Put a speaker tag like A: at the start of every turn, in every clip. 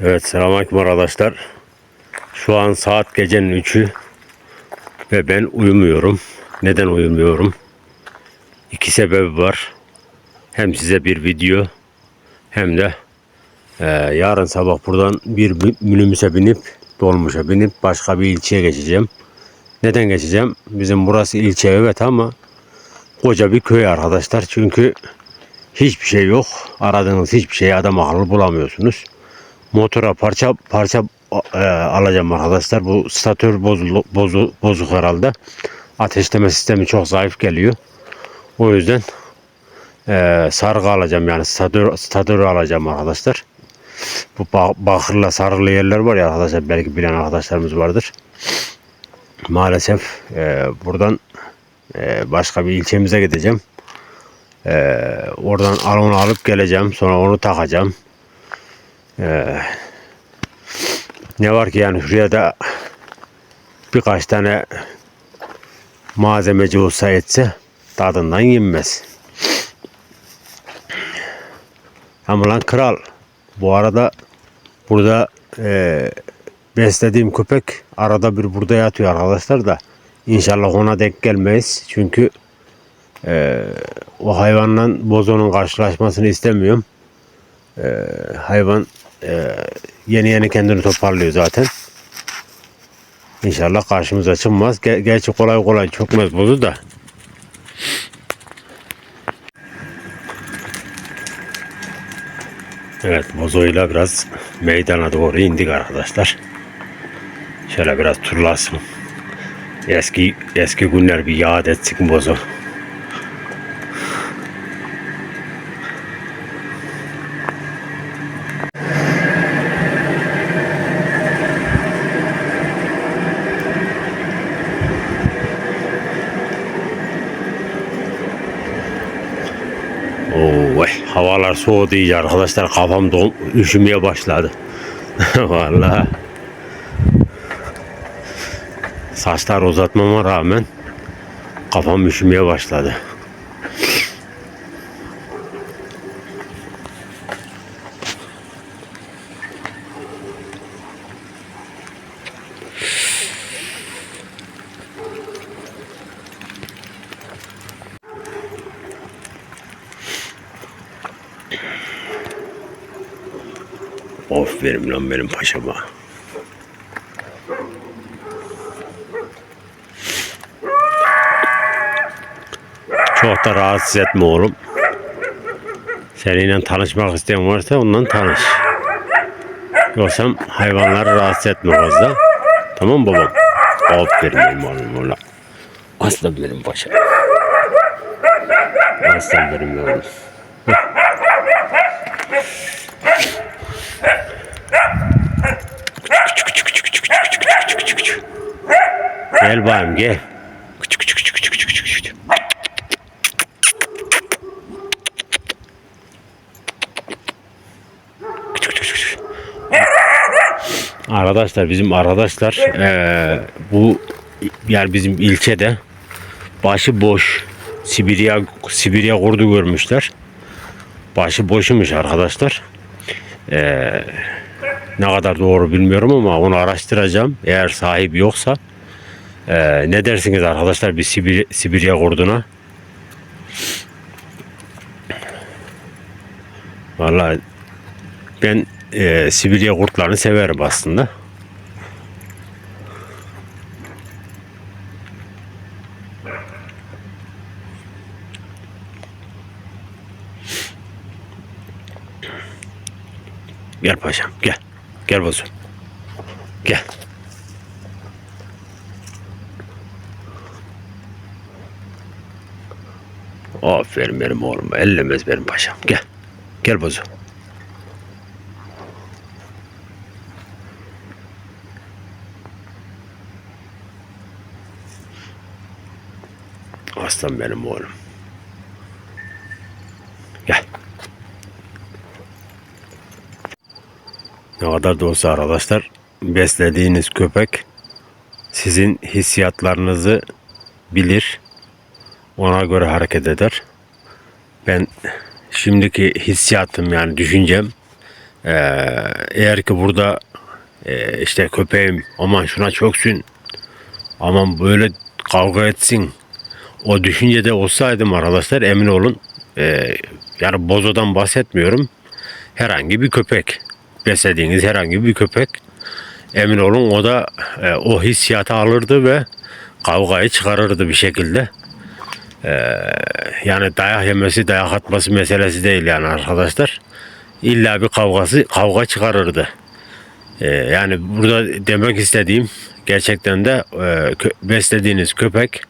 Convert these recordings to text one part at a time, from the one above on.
A: Evet selamünaleyküm arkadaşlar. Şu an saat gecenin 3'ü ve ben uyumuyorum. Neden uyumuyorum? İki sebebi var. Hem size bir video hem de e, yarın sabah buradan bir mi- minibüse binip dolmuşa binip başka bir ilçeye geçeceğim. Neden geçeceğim? Bizim burası ilçe evet ama koca bir köy arkadaşlar. Çünkü hiçbir şey yok. Aradığınız hiçbir şeyi adam akıllı bulamıyorsunuz motora parça parça e, alacağım arkadaşlar. Bu statör bozulu, bozu, bozuk herhalde. Ateşleme sistemi çok zayıf geliyor. O yüzden e, sargı alacağım yani statör, statörü alacağım arkadaşlar. Bu ba- bakırla sarılı yerler var ya arkadaşlar belki bilen arkadaşlarımız vardır. Maalesef e, buradan e, başka bir ilçemize gideceğim. E, oradan onu alıp geleceğim. Sonra onu takacağım. Ne var ki yani şuraya da birkaç tane malzemeci olsa etse tadından yenmez. Ama lan kral bu arada burada eee, beslediğim köpek arada bir burada yatıyor arkadaşlar da inşallah ona denk gelmeyiz. Çünkü eee, o hayvanla bozonun karşılaşmasını istemiyorum. Eee, hayvan eee, yeni yeni kendini toparlıyor zaten. İnşallah karşımıza çıkmaz. Ger- gerçi kolay kolay çökmez bozu da. Evet bozoyla biraz meydana doğru indik arkadaşlar. Şöyle biraz turlasın. Eski eski günler bir yad etsin bozu. Havalar soğudu iyice arkadaşlar. Kafam don, üşümeye başladı. Vallahi. Saçlar uzatmama rağmen kafam üşümeye başladı. Aferin lan benim paşama. Çok da rahatsız etme oğlum. Seninle tanışmak isteyen varsa ondan tanış. Yoksa hayvanları rahatsız etme fazla. Tamam babam? Aferin benim oğlum oğlum. Aslan benim paşam. Aslan benim oğlum. Gel bayım gel. Küçük küçük küçük küçük küçük küçük. Arkadaşlar bizim arkadaşlar eee, bu yani bizim ilçede başı boş Sibirya Sibirya kurdu görmüşler. Başı boşumuş arkadaşlar. Eee, ne kadar doğru bilmiyorum ama onu araştıracağım. Eğer sahibi yoksa ee, ne dersiniz arkadaşlar bir Sibir, Sibirya kurduna? Vallahi ben e, Sibirya kurtlarını severim aslında. Gel paşam gel. Gel bozum. Gel. Aferin benim oğlum. Ellemez benim paşam. Gel. Gel bozu. Aslan benim oğlum. Gel. Ne kadar da olsa arkadaşlar beslediğiniz köpek sizin hissiyatlarınızı bilir. Ona göre hareket eder. Ben şimdiki hissiyatım yani düşüncem eğer ki burada işte köpeğim aman şuna çöksün aman böyle kavga etsin o düşüncede olsaydım arkadaşlar emin olun e, yani bozodan bahsetmiyorum herhangi bir köpek beslediğiniz herhangi bir köpek emin olun o da o hissiyatı alırdı ve kavgayı çıkarırdı bir şekilde. E, yani dayak yemesi, dayak atması meselesi değil yani arkadaşlar. İlla bir kavgası, kavga çıkarırdı. E, yani burada demek istediğim gerçekten de e, beslediğiniz köpek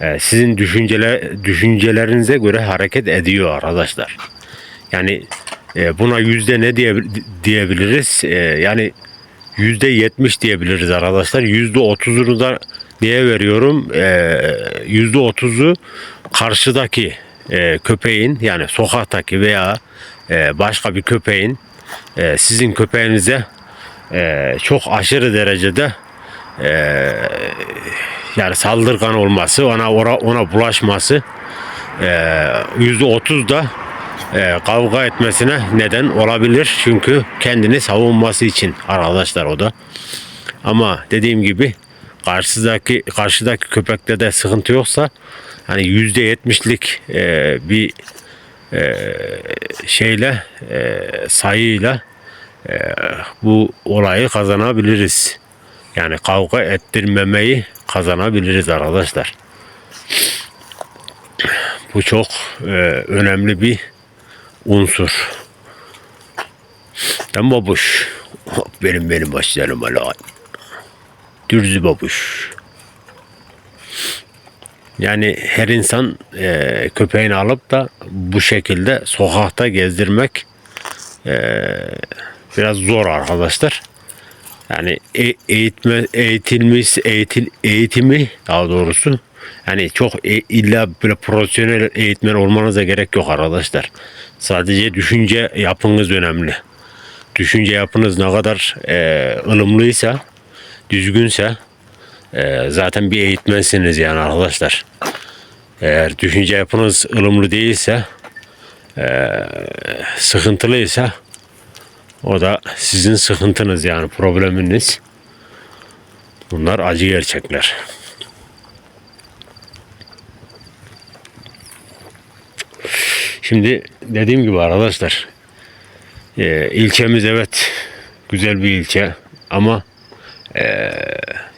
A: e, sizin düşünceler düşüncelerinize göre hareket ediyor arkadaşlar. Yani e, buna yüzde ne diye, diyebiliriz? Yani yüzde yetmiş diyebiliriz arkadaşlar. Yüzde otuzunu da niye veriyorum? E, Yüzde otuzu karşıdaki e, köpeğin yani sokaktaki veya e, başka bir köpeğin e, sizin köpeğinize çok aşırı derecede yani saldırgan olması, ona ona, ona bulaşması yüzde otuz da kavga etmesine neden olabilir. Çünkü kendini savunması için arkadaşlar o da. Ama dediğim gibi karşıdaki karşıdaki köpekte de sıkıntı yoksa hani yüzde yetmişlik e, bir e, şeyle e, sayıyla e, bu olayı kazanabiliriz. Yani kavga ettirmemeyi kazanabiliriz arkadaşlar. Bu çok e, önemli bir unsur. Tam babuş. Benim benim başlarım hala. Dürzü babuş. Yani her insan e, köpeğini alıp da bu şekilde sokakta gezdirmek e, biraz zor arkadaşlar. Yani e- eğitme eğitilmiş eğitil eğitimi daha doğrusu yani çok e- illa böyle profesyonel eğitmen olmanıza gerek yok arkadaşlar. Sadece düşünce yapınız önemli. Düşünce yapınız ne kadar e, ılımlıysa, düzgünse e, zaten bir eğitmensiniz yani arkadaşlar. Eğer düşünce yapınız ılımlı değilse, e, sıkıntılıysa o da sizin sıkıntınız yani probleminiz. Bunlar acı gerçekler. Şimdi dediğim gibi arkadaşlar e, ilçemiz evet güzel bir ilçe ama e,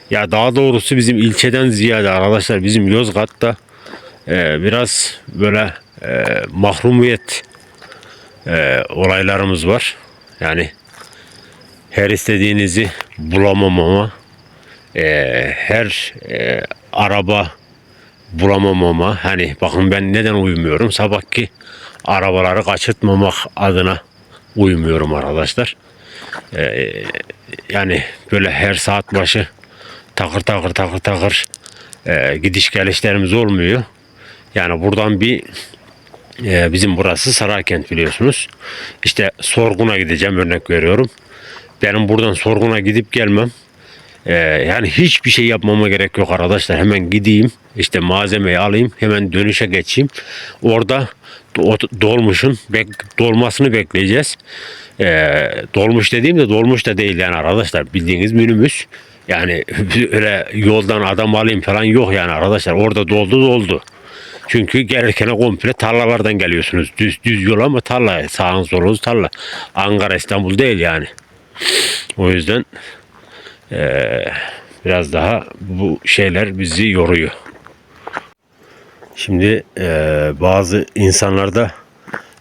A: ya daha doğrusu bizim ilçeden ziyade arkadaşlar bizim Yozgat'ta e, biraz böyle e, mahrumiyet e, olaylarımız var. Yani her istediğinizi bulamamama, e, her e, araba bulamamama. Hani bakın ben neden uyumuyorum? Sabahki arabaları kaçırtmamak adına uyumuyorum arkadaşlar. E, yani böyle her saat başı takır takır takır takır e, gidiş gelişlerimiz olmuyor. Yani buradan bir ee, bizim burası Saraykent biliyorsunuz. İşte Sorgun'a gideceğim örnek veriyorum. Benim buradan Sorgun'a gidip gelmem ee, yani hiçbir şey yapmama gerek yok arkadaşlar. Hemen gideyim işte malzemeyi alayım hemen dönüşe geçeyim. Orada do- dolmuşun bek- dolmasını bekleyeceğiz. Ee, dolmuş dediğimde dolmuş da değil yani arkadaşlar bildiğiniz minibüs. Yani öyle yoldan adam alayım falan yok yani arkadaşlar. Orada doldu doldu. Çünkü gelirken komple tarlalardan geliyorsunuz. Düz düz yol ama tarla. Sağınız solunuz tarla. Ankara İstanbul değil yani. O yüzden eee, biraz daha bu şeyler bizi yoruyor. Şimdi eee, bazı insanlar da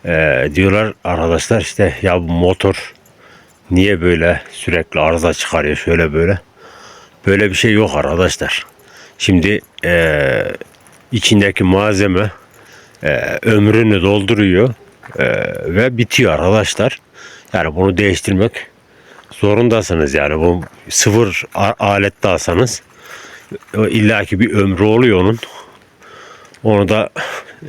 A: eee, diyorlar arkadaşlar işte ya bu motor niye böyle sürekli arıza çıkarıyor şöyle böyle. Böyle bir şey yok arkadaşlar. Şimdi eee, içindeki malzeme eee, ömrünü dolduruyor eee, ve bitiyor arkadaşlar. Yani bunu değiştirmek zorundasınız yani bu sıfır alet de alsanız illaki bir ömrü oluyor onun. Onu da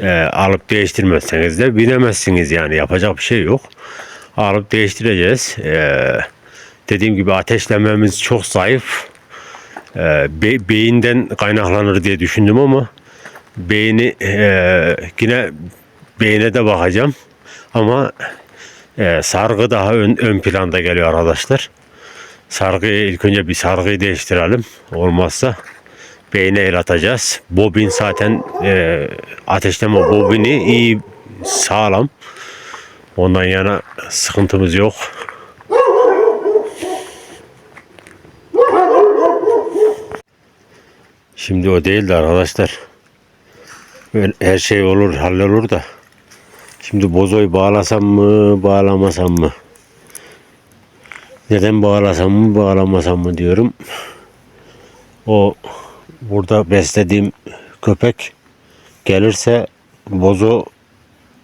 A: e, alıp değiştirmezseniz de binemezsiniz yani yapacak bir şey yok. Alıp değiştireceğiz. E, dediğim gibi ateşlememiz çok zayıf. E, be- beyinden kaynaklanır diye düşündüm ama beyni e, yine beyine de bakacağım ama Ee, sargı daha ön, ön planda geliyor arkadaşlar. Sargıyı ilk önce bir sargıyı değiştirelim. Olmazsa beyne el atacağız. Bobin zaten e, ateşleme bobini iyi sağlam. Ondan yana sıkıntımız yok. Şimdi o değil de arkadaşlar. Her şey olur, hallolur da. Şimdi bozoyu bağlasam mı, bağlamasam mı? Neden bağlasam mı, bağlamasam mı diyorum. O burada beslediğim köpek gelirse bozo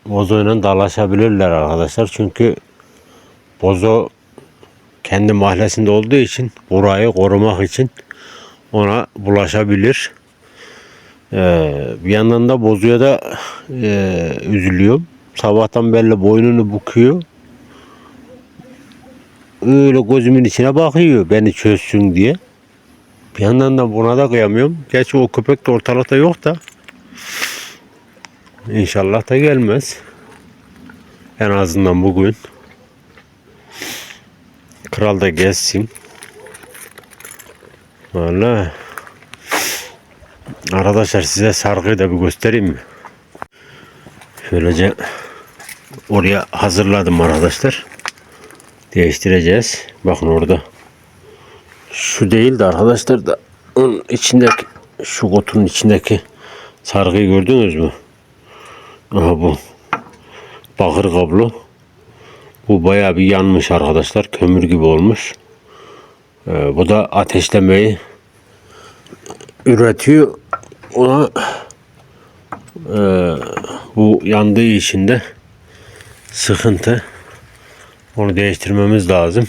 A: bozoyla dalaşabilirler arkadaşlar. Çünkü bozo kendi mahallesinde olduğu için burayı korumak için ona bulaşabilir. Ee, bir yandan da bozuya da e, üzülüyorum. Sabahtan belli boynunu bukuyor. Öyle gözümün içine bakıyor beni çözsün diye. Bir yandan da buna da kıyamıyorum. Gerçi o köpek de ortalıkta yok da. İnşallah da gelmez. En azından bugün. Kral da gezsin. Vallahi. Arkadaşlar size sargıyı da bir göstereyim mi? Şöylece oraya hazırladım arkadaşlar. Değiştireceğiz. Bakın orada. Şu değil de arkadaşlar da onun içindeki şu kutunun içindeki sargıyı gördünüz mü? Aha bu. Bakır kablo. Bu bayağı bir yanmış arkadaşlar. Kömür gibi olmuş. Ee, bu da ateşlemeyi üretiyor. Ona e, bu yandığı için de sıkıntı. Onu değiştirmemiz lazım.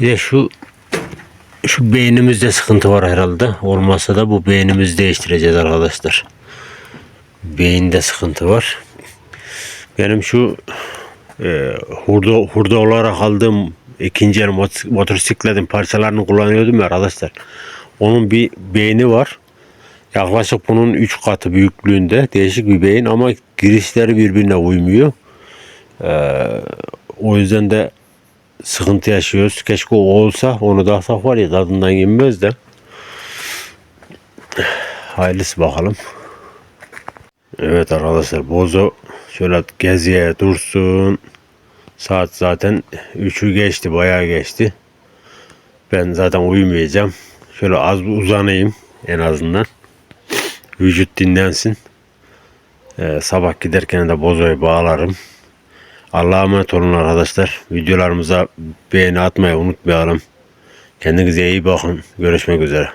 A: Bir de şu şu beynimizde sıkıntı var herhalde. Olmazsa da bu beynimizi değiştireceğiz arkadaşlar. Beyinde sıkıntı var. Benim şu e, hurda, hurda olarak aldığım ikinci el mot- motosikletin parçalarını kullanıyordum arkadaşlar. Onun bir beyni var. Yaklaşık bunun 3 katı büyüklüğünde değişik bir beyin ama girişleri birbirine uymuyor. Ee, o yüzden de sıkıntı yaşıyoruz. Keşke o olsa onu da alsak var ya tadından yenmez de. Hayırlısı bakalım. Evet arkadaşlar bozo şöyle geziye dursun. Saat zaten 3'ü geçti bayağı geçti. Ben zaten uyumayacağım. Şöyle az uzanayım en azından. Vücut dinlensin. Ee, sabah giderken de bozoyu bağlarım. Allah'a emanet olun arkadaşlar. Videolarımıza beğeni atmayı unutmayalım. Kendinize iyi bakın. Görüşmek üzere.